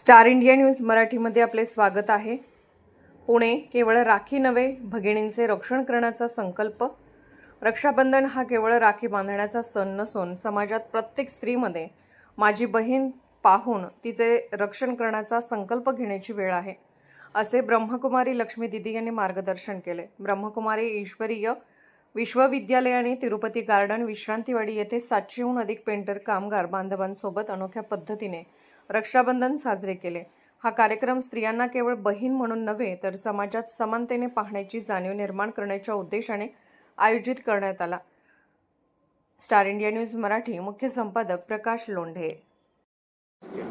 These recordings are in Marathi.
स्टार इंडिया न्यूज मराठीमध्ये आपले स्वागत आहे. पुणे केवळ राखी नव्हे भगिनींचे रक्षण करण्याचा संकल्प. रक्षाबंधन हा केवळ राखी बांधण्याचा सण नसून समाजात प्रत्येक स्त्रीमध्ये माझी बहीण पाहून तिचे रक्षण करण्याचा संकल्प घेण्याची वेळ आहे. असे ब्रह्मकुमारी लक्ष्मी दिदी यांनी मार्गदर्शन केले. ब्रह्मकुमारी ईश्वरीय विश्वविद्यालयाने तिरुपती गार्डन विश्रांतीवाडी येथे सातशेहून अधिक पेंटर कामगार बांधवांसोबत अनोख्या पद्धतीने रक्षाबंधन साजरे केले. हा कार्यक्रम स्त्रियांना केवळ बहीण म्हणून नव्हे तर समाजात समानतेने पाहण्याची जाणीव निर्माण करण्याच्या उद्देशाने आयोजित करण्यात आला. स्टार इंडिया न्यूज मराठी मुख्य संपादक प्रकाश लोंढे.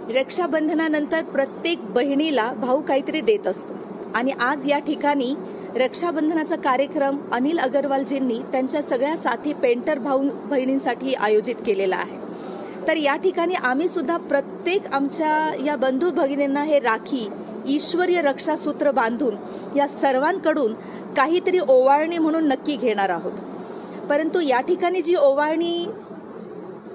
रक्षाबंधनानंतर प्रत्येक बहिणीला भाऊ काहीतरी देत असतो. आणि आज या ठिकाणी रक्षाबंधनाचा कार्यक्रम अनिल अगरवालजींनी त्यांच्या सगळ्या साथी पेंटर भाऊ बहिणींसाठी आयोजित केलेला आहे. तर या ठिकाणी आम्ही सुद्धा प्रत्येक आमच्या या बंधू भगिनींना हे राखी ईश्वरीय रक्षासूत्र बांधून या सर्वांकडून काहीतरी ओवाळणी म्हणून नक्की घेणार आहोत. परंतु या ठिकाणी जी ओवाळणी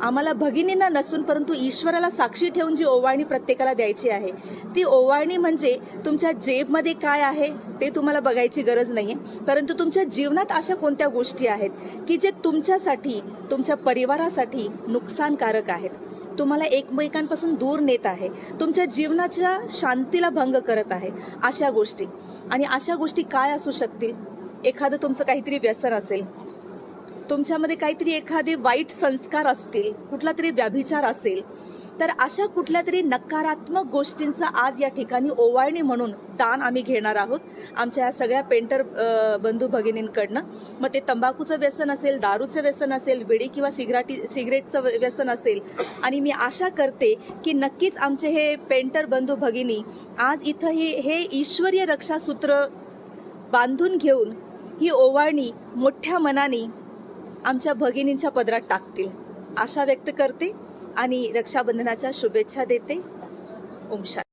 आम्हाला भगिनींना नसून परंतु ईश्वराला साक्षी ठेवून जी ओवाळणी प्रत्येकाला द्यायची आहे ती ओवाळणी म्हणजे तुमच्या जेबमध्ये काय आहे ते तुम्हाला बघायची गरज नाही परंतु तुमच्या जीवनात अशा कोणत्या गोष्टी आहेत की जे तुमच्यासाठी तुमच्या परिवारासाठी नुकसानकारक आहेत? तुम्हाला एकमेकांपासून दूर नेत आहे तुमच्या जीवनाच्या शांतीला भंग करत आहे अशा गोष्टी. आणि अशा गोष्टी काय असू शकतील? एखादं तुमचं काहीतरी व्यसन असेल तुमच्यामध्ये काहीतरी एखादे वाईट संस्कार असतील कुठला तरी व्याभिचार असेल तर अशा कुठल्या तरी नकारात्मक गोष्टींचा आज या ठिकाणी ओवाळणी म्हणून दान आम्ही घेणार आहोत. आमच्या या सगळ्या पेंटर बंधू भगिनींकडनं. मग ते तंबाखूचं व्यसन असेल दारूचं व्यसन असेल विडी किंवा सिगरेटी सिगरेटचं व्यसन असेल. आणि मी आशा करते की नक्कीच आमचे हे पेंटर बंधू भगिनी आज इथं हे हे ईश्वरीय रक्षासूत्र बांधून घेऊन ही ओवाळणी मोठ्या मनाने आमच्या भगिनींच्या पदरात टाकतील. आशा व्यक्त करते आणि रक्षाबंधनाच्या शुभेच्छा देते. ओम शांती.